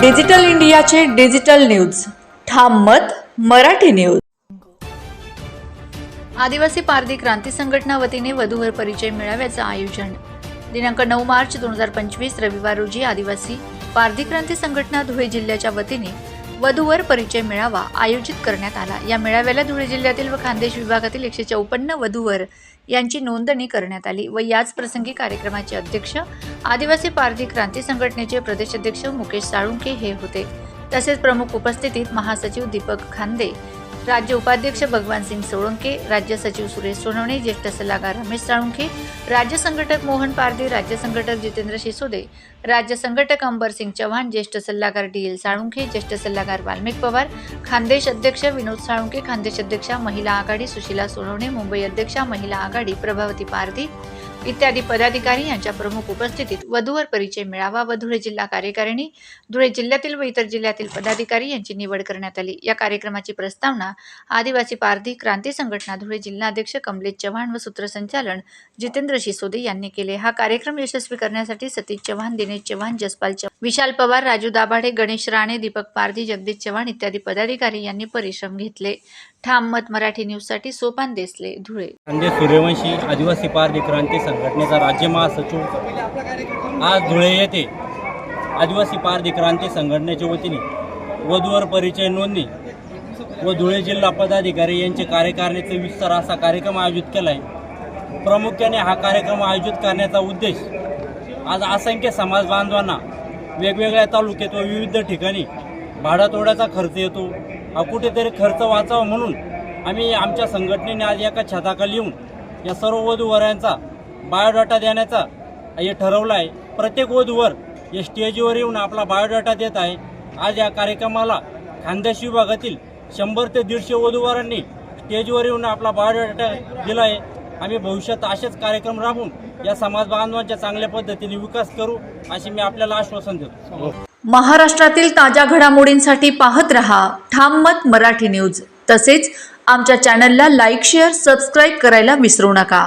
Digital इंडियाचे digital news. ठाम मत मराठी न्यूज. आदिवासी पारधी क्रांती संघटना वतीने वधूवर परिचय मेळाव्याचं आयोजन. दिनांक नऊ मार्च दोन हजार पंचवीस रविवार रोजी आदिवासी पारधी क्रांती संघटना धुळे जिल्ह्याच्या वतीने वधूवर परिचय मेळावा आयोजित करण्यात आला. या मेळाव्याला धुळे जिल्ह्यातील व खानदेश विभागातील एकशे चौपन्न वधूवर यांची नोंदणी करण्यात आली व याच प्रसंगी कार्यक्रमाचे अध्यक्ष आदिवासी पारधी क्रांती संघटनेचे प्रदेश अध्यक्ष मुकेश साळुंके हे होते. तसेच प्रमुख उपस्थितीत महासचिव दीपक खांदे राज्य उपाध्यक्ष भगवान सिंग सोळंके राज्य सचिव सुरेश सोनवणे ज्येष्ठ सल्लागार रमेश साळुंखे राज्य संघटक मोहन पारधी राज्य संघटक जितेंद्र शिसोदे राज्य संघटक अंबर सिंग चव्हाण ज्येष्ठ सल्लागार डी एल साळुंखे ज्येष्ठ सल्लागार वाल्मिक पवार खानदेश अध्यक्ष विनोद साळुंखे खानदेश अध्यक्षा महिला आघाडी सुशीला सोनवणे मुंबई अध्यक्षा महिला आघाडी प्रभावती पारधी इत्यादी पदाधिकारी यांच्या प्रमुख उपस्थितीत वधूवर परिचय मेळावा व धुळे जिल्हा कार्यकारिणी धुळे जिल्ह्यातील व इतर जिल्ह्यातील पदाधिकारी यांची निवड करण्यात आली. या कार्यक्रमाची प्रस्तावना आदिवासी पारधी क्रांती संघटना धुळे जिल्हाध्यक्ष कमलेश चव्हाण व सूत्रसंचालन जितेंद्र शिसोदे यांनी केले. हा कार्यक्रम यशस्वी करण्यासाठी सतीश चव्हाण दिनेश चव्हाण जसपाल चव्हाण विशाल पवार राजू दाभाडे गणेश राणे दीपक पारधी जगदीश चव्हाण इत्यादी पदाधिकारी यांनी परिश्रम घेतले. ठाम मत मराठी न्यूजसाठी सोपान देसले धुळे. सूर्यवंशी आदिवासी पारधी क्रांती संघटनेचा राज्य महासचिव आज धुळे येथे आदिवासी पारधी क्रांती संघटनेच्या वतीने वधूवर परिचय नोंदणी व धुळे जिल्हा पदाधिकारी यांचे कार्यकारिणीचे विस्तार असा कार्यक्रम आयोजित केला आहे प्रामुख्याने हा कार्यक्रम आयोजित करण्याचा उद्देश आज असंख्य समाज बांधवांना वेगवेगळ्या तालुक्यात व विविध ठिकाणी भाडातोड्याचा खर्च येतो. हा कुठेतरी खर्च वाचावा म्हणून आम्ही आमच्या संघटनेने आज एका छताखाली येऊन या सर्व वधूवऱ्यांचा बायोडाटा देण्याचा हे ठरवलं आहे प्रत्येक वधूवर या स्टेजवर येऊन आपला बायोडाटा देत आहे. आज या कार्यक्रमाला खानदेश विभागातील शंभर ते दीडशे वधूवरांनी स्टेजवर येऊन आपला बायोडाटा दिला आहे. आम्ही भविष्यात असेच कार्यक्रम राबवून या समाज बांधवांच्या चांगल्या पद्धतीने विकास करू असे मी आपल्याला आश्वासन देतो. महाराष्ट्रातील ताज्या घडामोडींसाठी पाहत रहा ठाम मत मराठी न्यूज. तसेच आमच्या चॅनलला लाईक शेअर सबस्क्राईब करायला विसरू नका.